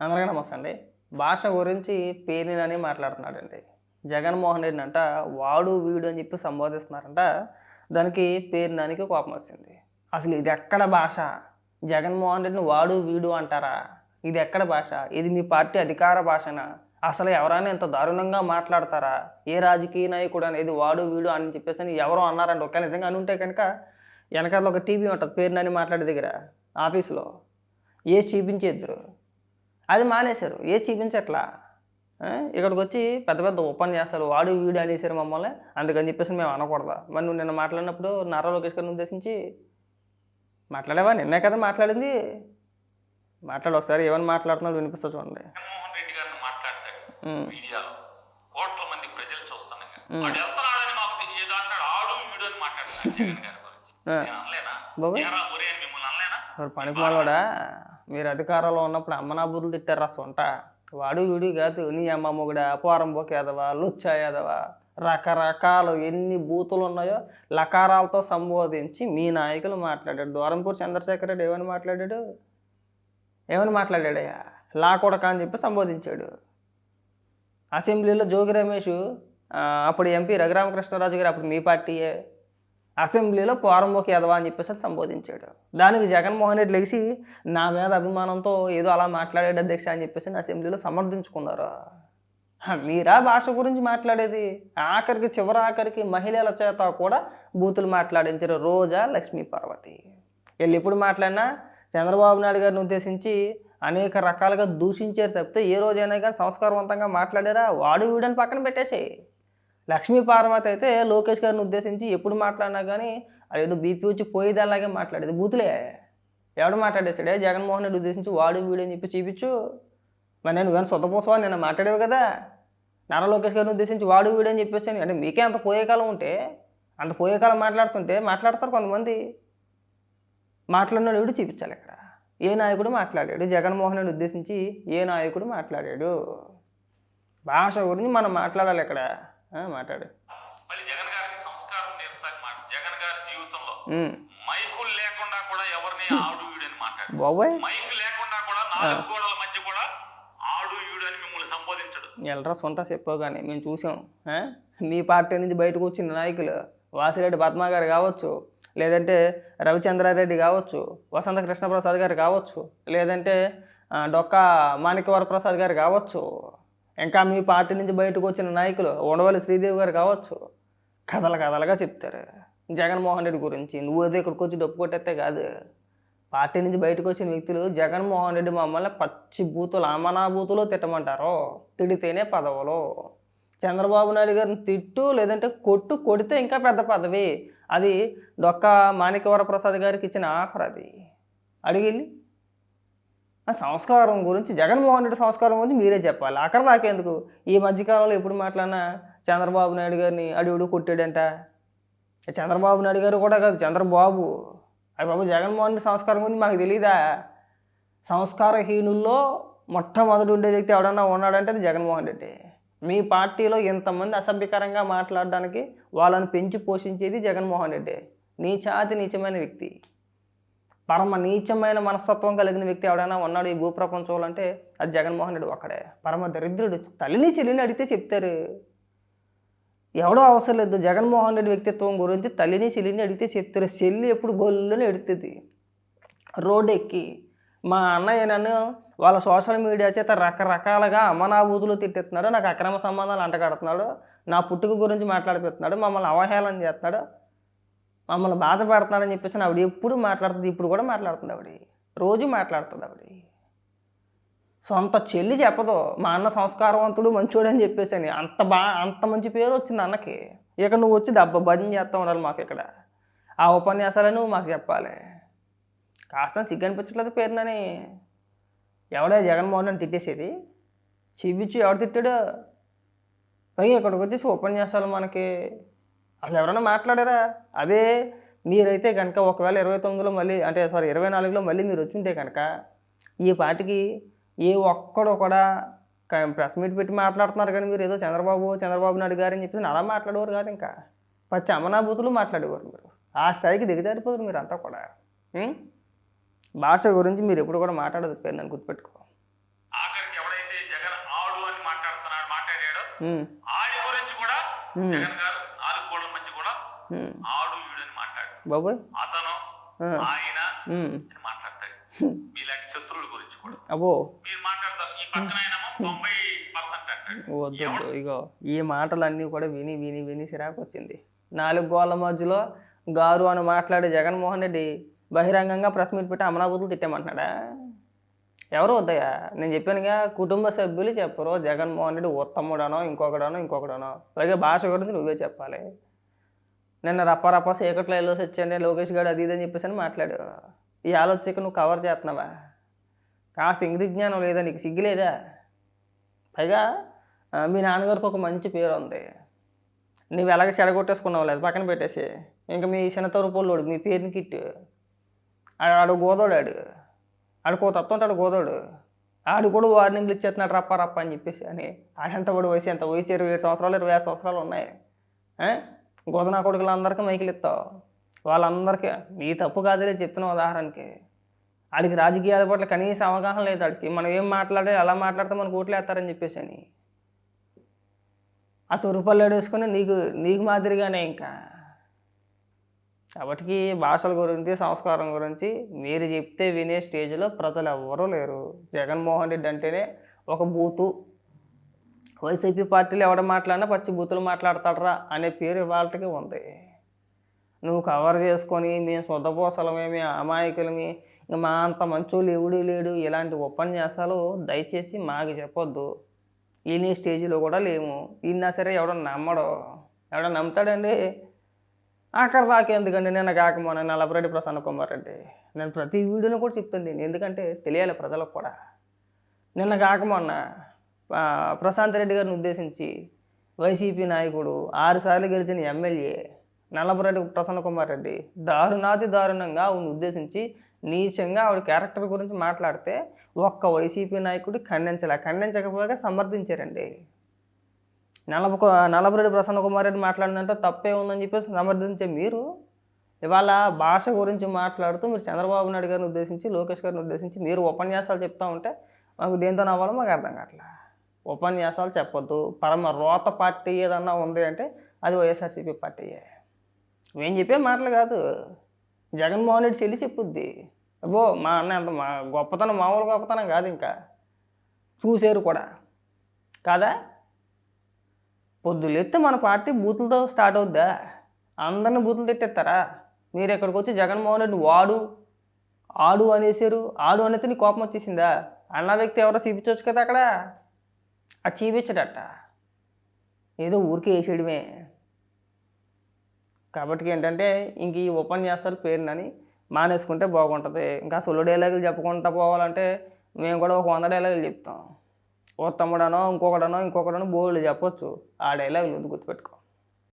అందరికీ నమస్తే అండి. భాష గురించి పేరుని మాట్లాడుతున్నాడండి. జగన్మోహన్ రెడ్డి అంట వాడు వీడు అని చెప్పి సంబోధిస్తున్నారంట. దానికి పేరునానికి కోపం వచ్చింది. అసలు ఇది ఎక్కడ భాష? జగన్మోహన్ రెడ్డిని వాడు వీడు అంటారా? ఇది ఎక్కడ భాష? ఇది మీ పార్టీ అధికార భాషనా? అసలు ఎవరైనా ఇంత దారుణంగా మాట్లాడతారా? ఏ రాజకీయ నాయకుడు అనేది వాడు వీడు అని చెప్పేసి అని ఎవరో అన్నారంటే ఒకవేళ నిజంగా అని ఉంటే కనుక వెనకాల ఒక టీవీ ఉంటుంది పేరునని మాట్లాడే దగ్గర ఆఫీసులో. ఏ చూపించేద్దరు అది మానేశారు. ఏ చూపించట్లా? ఇక్కడికి వచ్చి పెద్ద పెద్ద ఉపన్యాసాలు వాడు వీడు అనేసారు మమ్మల్ని. అందుకని చెప్పేసి మేము అనకూడదా? మరి నువ్వు నిన్న మాట్లాడినప్పుడు నారా లోకేష్ గారిని ఉద్దేశించి మాట్లాడేవా? నిన్నే కదా మాట్లాడింది. మాట్లాడు ఒకసారి ఏమని మాట్లాడుతున్నావు వినిపిస్తా చూడండి. జగన్మోహన్ రెడ్డి మీరు అధికారంలో ఉన్నప్పుడు అమ్మనాబుద్ధులు తిట్టారా సొంట? వాడు వీడు కాదు నీ అమ్మ మొగుడా పోరంబోక యాదవా లుచ్చా యాదవా? రకరకాలు ఎన్ని బూతులు ఉన్నాయో లకారాలతో సంబోధించి మీ నాయకులు మాట్లాడాడు. దూరంపూర్ చంద్రశేఖర్ రెడ్డి ఏమని మాట్లాడాడు? ఏమని మాట్లాడాడయ్యా లా కొడక అని చెప్పి సంబోధించాడు. అసెంబ్లీలో జోగి రమేష్ అప్పుడు ఎంపీ రఘురామకృష్ణరాజు గారు అప్పుడు మీ పార్టీయే. అసెంబ్లీలో పోరంబోకి ఎదవా అని చెప్పేసి సంబోధించాడు. దానికి జగన్మోహన్ రెడ్డి లేచి నా మీద అభిమానంతో ఏదో అలా మాట్లాడాడు అధ్యక్ష అని చెప్పేసి అసెంబ్లీలో సమర్థించుకున్నారు? మీరా భాష గురించి మాట్లాడేది? ఆఖరికి చివరి ఆఖరికి మహిళల చేత కూడా బూతులు మాట్లాడించారు రోజా లక్ష్మీ పార్వతి వీళ్ళు ఎప్పుడు మాట్లాడినా చంద్రబాబు నాయుడు గారిని ఉద్దేశించి అనేక రకాలుగా దూషించారు తప్పితే ఏ రోజైనా కానీ సంస్కారవంతంగా మాట్లాడారా? వాడు వీడని పక్కన పెట్టేసేయి. లక్ష్మీ పార్వతి అయితే లోకేష్ గారిని ఉద్దేశించి ఎప్పుడు మాట్లాడినా కానీ అదేదో బీపీ వచ్చి పోయేదాలాగే మాట్లాడేది. బూతులే. ఎవడు మాట్లాడేసాడే జగన్మోహన్ రెడ్డి ఉద్దేశించి వాడు వీడు అని చెప్పి చూపించు. మరి నేను ఇవన్నీ సొంతపోసవా నేను మాట్లాడేవి కదా. నారా లోకేష్ గారిని ఉద్దేశించి వాడు వీడు అని చెప్పేసి అంటే మీకే అంత పోయే కాలం ఉంటే అంత పోయే కాలం మాట్లాడుతుంటే మాట్లాడతారు కొంతమంది. మాట్లాడినాడు వీడు చూపించాలి ఇక్కడ? ఏ నాయకుడు మాట్లాడాడు? జగన్మోహన్ రెడ్డి ఉద్దేశించి ఏ నాయకుడు మాట్లాడాడు? భాష గురించి మనం మాట్లాడాలి ఇక్కడ. మాట్లాడు. మళ్ళీ జగన్ గారికి సంస్కారం నేర్పుతాకి మాట. జగన్ గారి జీవితంలో. మైకులు లేకుండా కూడా ఎవరిని ఆడు మాట్లాడు. బాబోయ్. మైక్ లేకుండా కూడా నాలుగు గోడల మధ్య కూడా ఆడు అని మిమ్మల్ని సంబోధించడు. ఎల్లరా సొంత చెప్పావు కానీ మేము చూసాం? మీ పార్టీ నుంచి బయటకు వచ్చిన నాయకులు వాసిరెడ్డి పద్మ గారు కావచ్చు లేదంటే రవిచంద్రారెడ్డి కావచ్చు వసంత కృష్ణప్రసాద్ గారు కావచ్చు లేదంటే డొక్కా మాణిక్యవర ప్రసాద్ గారు కావచ్చు ఇంకా మీ పార్టీ నుంచి బయటకు వచ్చిన నాయకులు ఉండవల్లి శ్రీదేవి గారు కావచ్చు. కథలు కథలుగా చెప్తారు. జగన్మోహన్ రెడ్డి గురించి నువ్వు ఏదో ఇక్కడికి వచ్చి డప్పు కొట్టేస్తే కాదు. పార్టీ నుంచి బయటకు వచ్చిన వ్యక్తులు జగన్మోహన్ రెడ్డి మమ్మల్ని పచ్చి బూతులు అమనా బూతులు తిట్టమంటారు. తిడితేనే పదవులు. చంద్రబాబు నాయుడు గారిని తిట్టు లేదంటే కొట్టు కొడితే ఇంకా పెద్ద పదవి. అది డొక్క మాణిక్యవర ప్రసాద్ గారికి ఇచ్చిన ఆఫర్ అది. అడిగిల్లి? ఆ సంస్కారం గురించి జగన్మోహన్ రెడ్డి సంస్కారం గురించి మీరే చెప్పాలి. అక్కడ దాకేందుకు ఈ మధ్యకాలంలో ఎప్పుడు మాట్లాడినా చంద్రబాబు నాయుడు గారిని అడుగుడు కొట్టాడంట. చంద్రబాబు నాయుడు గారు కూడా కాదు చంద్రబాబు. అవి బాబు జగన్మోహన్ రెడ్డి సంస్కారం గురించి మాకు తెలీదా? సంస్కారహీనుల్లో మొట్టమొదటి ఉండే వ్యక్తి ఎవడన్నా ఉన్నాడంటే అది జగన్మోహన్ రెడ్డి. మీ పార్టీలో ఇంతమంది అసభ్యకరంగా మాట్లాడడానికి వాళ్ళని పెంచి పోషించేది జగన్మోహన్ రెడ్డి. నీచాతి నీచమైన వ్యక్తి. పరమ నీచమైన మనస్తత్వం కలిగిన వ్యక్తి ఎవడైనా ఉన్నాడు ఈ భూప్రపంచంలో అంటే అది జగన్మోహన్ రెడ్డి ఒక్కడే. పరమ దరిద్రుడు. తల్లిని చెల్లిని అడిగితే చెప్తారు. ఎవడో అవసరం లేదు. జగన్మోహన్ రెడ్డి వ్యక్తిత్వం గురించి తల్లిని చెల్లిని అడిగితే చెప్తారు. చెల్లి ఎప్పుడు గొల్లుని ఎడుతుంది. రోడ్ ఎక్కి మా అన్నయ్య నన్ను వాళ్ళ సోషల్ మీడియా చేత రకరకాలుగా అమనాభూతులు తిట్టిస్తున్నాడు. నాకు అక్రమ సంబంధాలు అంటగడుతున్నాడు. నా పుట్టుక గురించి మాట్లాడిపోతున్నాడు మమ్మల్ని అవహేళన చేస్తున్నాడు. మమ్మల్ని బాధపడుతున్నారని చెప్పేసి ఆవిడ ఎప్పుడు మాట్లాడుతుంది ఇప్పుడు కూడా మాట్లాడుతుంది ఆవిడ. రోజు మాట్లాడుతుంది ఆవిడ. సొంత చెల్లి చెప్పదు మా అన్న సంస్కారవంతుడు మంచోడు అని చెప్పేసి అని. అంత బా అంత మంచి పేరు వచ్చింది అన్నకి. ఇక నువ్వు వచ్చి దెబ్బ భజన చేస్తూ ఉండాలి మాకు ఇక్కడ. ఆ ఉపన్యాసాలను నువ్వు మాకు చెప్పాలి. కాస్త సిగ్గు అనిపించట్లేదు పేరునని. ఎవడే జగన్మోహన్ అని తిట్టేసేది. చూపించు ఎవడు తిట్టాడు? పైగా ఇక్కడికి వచ్చేసి ఉపన్యాసాలు మనకి అసలు ఎవరైనా మాట్లాడారా? అదే మీరైతే కనుక ఒకవేళ ఇరవై తొమ్మిదిలో మళ్ళీ అంటే సారీ ఇరవై నాలుగులో మళ్ళీ మీరు వచ్చుంటే కనుక ఈ పాటికి ఏ ఒక్కడు కూడా ప్రెస్ మీట్ పెట్టి మాట్లాడుతున్నారు కానీ మీరు ఏదో చంద్రబాబు చంద్రబాబు నాయుడు గారు అని చెప్పేసి అలా మాట్లాడేవారు కాదు ఇంకా. పచ్చి అమనాభూతులు మాట్లాడేవారు మీరు. ఆ స్థాయికి దిగజారిపోతారు మీరు అంతా కూడా భాష గురించి మీరు ఎప్పుడు కూడా మాట్లాడదు పేరు నన్ను గుర్తుపెట్టుకో. ఆడు అని మాట్లాడుతున్నాడు ఆడి గురించి కూడా ఆడు ఈడు అని మాట్లాడు. బాబోయ్ అతను ఆయన మాట్లాడతాడు. మీలాంటి శత్రువుల గురించి కూడా. అబ్బో. మీరు మాట్లాడతారు. ఈ పక్కన తొంభై పర్సెంట్ అంటాడు. ఇగో ఈ మాటలన్నీ కూడా విని విని విని చిరాకు వచ్చింది నాలుగు గోళ్ళ మధ్యలో గారు అని మాట్లాడే జగన్మోహన్ రెడ్డి బహిరంగంగా ప్రెస్ మీట్ పెట్టి అమరాబుద్ధులు తిట్టామంటున్నాడా ఎవరు వద్దయ్యా? నేను చెప్పానుగా కుటుంబ సభ్యులు చెప్పరు. జగన్మోహన్ రెడ్డి ఉత్తముడనో ఇంకొకడనో ఇంకొకడనో. పైగా భాష గురించి నువ్వే చెప్పాలి. నిన్న రప్ప రప్ప చీకట్లో వెళ్ళి వచ్చాను లోకేష్ గారు అది ఇది అని చెప్పేసి అని మాట్లాడు ఈ ఆలోచన నువ్వు కవర్ చేస్తున్నావా? కాస్త ఇంగ్లీష్ జ్ఞానం లేదా? నీకు సిగ్గులేదా పైగా మీ నాన్నగారికి ఒక మంచి పేరు ఉంది. నువ్వు ఎలాగ చెడగొట్టేసుకున్నావు లేదు? పక్కన పెట్టేసి. ఇంకా మీ చిన్నతోరు పొల్లోడు మీ పేరుని కిట్టు. ఆడు గోదోడు ఆడు. ఆడు కో తత్వం ఉంటాడు గోదోడు. ఆడు కూడా వార్నింగ్లు ఇచ్చేస్తున్నాడు రప్ప రప్ప అని చెప్పేసి అని. ఆడంత వాడు వయసు ఎంత? వయసు ఇరవై ఏడు సంవత్సరాలు ఇరవై ఆరు సంవత్సరాలు ఉన్నాయి. గోదనా కొడుకులందరికీ మైకులు ఇస్తావు. వాళ్ళందరికీ నీ తప్పు కాదులే చెప్తున్న ఉదాహరణకి. ఆడికి రాజకీయాల పట్ల కనీస అవగాహన లేదు ఆడికి. మనం ఏం మాట్లాడే అలా మాట్లాడితే మనకు ఓట్లు వేస్తారని చెప్పేసి అని. ఆ తొరుపల్లాడు వేసుకుని నీకు నీకు మాదిరిగానే ఇంకా. కాబట్టి భాషల గురించి సంస్కారం గురించి మీరు చెప్తే వినే స్టేజ్లో ప్రజలు ఎవ్వరూ లేరు. జగన్మోహన్ రెడ్డి అంటేనే ఒక బూతు. వైసీపీ పార్టీలు ఎవడ మాట్లాడినా పచ్చి బూతులు మాట్లాడతాడరా అనే పేరు ఇవాళకి ఉంది. నువ్వు కవర్ చేసుకొని మేము శుద్ధపోసలమే మేము ఇంకా మా అంత మంచోళ్ళు ఎవడు లేడు ఇలాంటి ఉపన్యాసాలు దయచేసి మాకు చెప్పొద్దు. ఈయన స్టేజ్లో కూడా లేము. ఈయన సరే ఎవడో నమ్మడు? ఎవడో నమ్ముతాడండి? అక్కడ దాకా ఎందుకండి? నిన్న కాకమోన నలభరెడ్డి ప్రసన్న కుమార్ రెడ్డి. నేను ప్రతి వీడియోలో కూడా చెప్తుంది ఎందుకంటే తెలియాలి ప్రజలకు కూడా. నిన్న కాకమొన్న ప్రశాంత్ రెడ్డి గారిని ఉద్దేశించి వైసీపీ నాయకుడు ఆరుసార్లు గెలిచిన ఎమ్మెల్యే నల్లపురెడ్డి ప్రసన్న కుమార్ రెడ్డి దారుణాతి దారుణంగా ఆవిడని ఉద్దేశించి నీచంగా ఆవిడ క్యారెక్టర్ గురించి మాట్లాడితే ఒక్క వైసీపీ నాయకుడు ఖండించలే. ఖండించకపోగా సమర్థించారండి. నలభ నలభరెడ్డి ప్రసన్న కుమార్ రెడ్డి మాట్లాడిందంటే తప్పే ఉందని చెప్పేసి సమర్థించే మీరు ఇవాళ భాష గురించి మాట్లాడుతూ మీరు చంద్రబాబు నాయుడు గారిని ఉద్దేశించి లోకేష్ గారిని ఉద్దేశించి మీరు ఉపన్యాసాలు చెప్తా ఉంటే మాకు దేంతో నవ్వాలో మాకు అర్థం కావట్లేదు ఉపన్యాసాలు చెప్పొద్దు. పరమ రోత పార్టీ ఏదన్నా ఉంది అంటే అది వైఎస్ఆర్సీపీ పార్టీయే మేము చెప్పే మాటలు కాదు. జగన్మోహన్ రెడ్డి చెల్లి చెప్పుద్ది. అబ్బో మా అన్న అంత మా గొప్పతనం మామూలు గొప్పతనం కాదు ఇంకా. చూశారు కూడా. కాదా? పొద్దులెత్తి మన పార్టీ బూతులతో స్టార్ట్ అవుద్దా? అందరిని బూతులు తిట్టేస్తారా? మీరు ఇక్కడికి వచ్చి జగన్మోహన్ రెడ్డి వాడు ఆడు అనేసారు. ఆడు అనేది నీ కోపం వచ్చేసిందా? అన్న వ్యక్తి ఎవరో చూపించవచ్చు కదా అక్కడ. అది చూపించడట ఏదో ఊరికే వేసేయడమే. కాబట్టి ఏంటంటే ఇంక ఈ ఉపన్యాసాలు పేరునని మానేసుకుంటే బాగుంటుంది. ఇంకా సొల్లు డైలాగులు చెప్పుకుంటా పోవాలంటే మేము కూడా ఒక వంద డైలాగులు చెప్తాం. ఓ తమ్ముడనో ఇంకొకడనో ఇంకొకడనో బోల్డ్ చెప్పొచ్చు. ఆ డైలాగులు గుర్తుపెట్టుకో.